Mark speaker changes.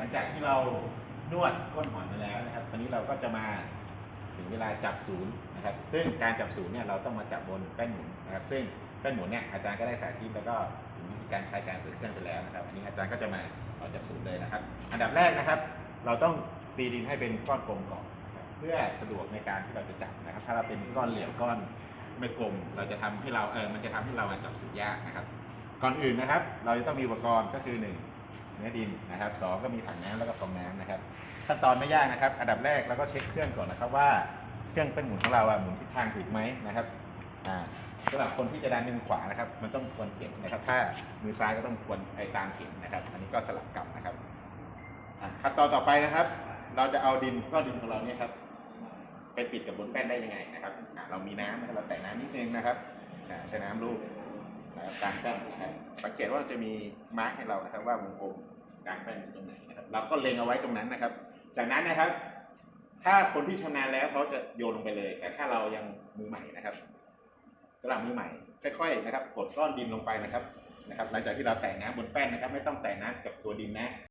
Speaker 1: ลังจากที่เรานวดก้นหอยมาแล้วนะครับตอนนี้เราก็จะมาถึงเวลาจับศูนย์นะครับ ซึ่งการจับศูนย์เนี่ยเราต้องมาจับบนแป้นหมุนนะครับ ซึ่งแป้นหมุนเนี่ยอาจารย์ก็ได้สาธิตแล้วก็ถึงวิธีการใช้การเปิดเครื่องไปแล้วนะครับ อันนี้อาจารย์ก็จะมาสอนจับศูนย์เลยนะครับ อันดับแรกนะครับ เราต้องตีดินให้เป็นก้อนกลมก่อนเพื่อสะดวกในการที่เราจะจับนะครับ ถ้าเราเป็นก้อนเหลวก้อนไม่กลม เราจะทำให้เราเออมันจะทำให้เราจับศูนย์ยากนะครับ ก่อนอื่นนะครับ เราจะต้องมีอุปกรณ์ก็คือหนึ่ง เนื้อดินนะครับสองก็มีถังน้ำแล้วก็ฟองน้ำนะครับขั้นตอนไม่ยากนะครับ อันดับแรกเราก็เช็คเครื่องก่อนนะครับว่าเครื่องเป็นหมุนของเราอะหมุนทิศทางถูกไหมนะครับอ่าสำหรับคนที่จะดันมือขวานะครับ มันต้องควรเข็มนะครับ ถ้ามือซ้ายก็ต้องควรไปตามเข็มนะครับ อันนี้ก็สลับกลับนะครับขั้นตอนต่อไปนะครับ เราจะเอาดินก้อนดินของเราเนี่ยครับไปติดกับบนแป้นได้ยังไงนะครับเรามีน้ำนะครับเราแตะน้ำนิดนึงนะครับใช้น้ำลูบนะครับ กลางแป้นนะครับสังเกตว่าจะมีมาร์กให้เรานะครับ ว่าวงกลมกลางแป้นอยู่ตรงไหนนะครับเราก็เล็งเอาไว้ตรงนั้นนะครับ จากนั้นนะครับ ถ้าคนที่ชำนาญแล้วเขาจะโยนลงไปเลย แต่ถ้าเรายังมือใหม่นะครับสำหรับมือใหม่ ค่อยๆนะครับกดก้อนดินลงไปนะครับนะครับ หลังจากที่เราแตะน้ำบนแป้นนะครับ ไม่ต้องแตะน้ำกับตัวดินนะ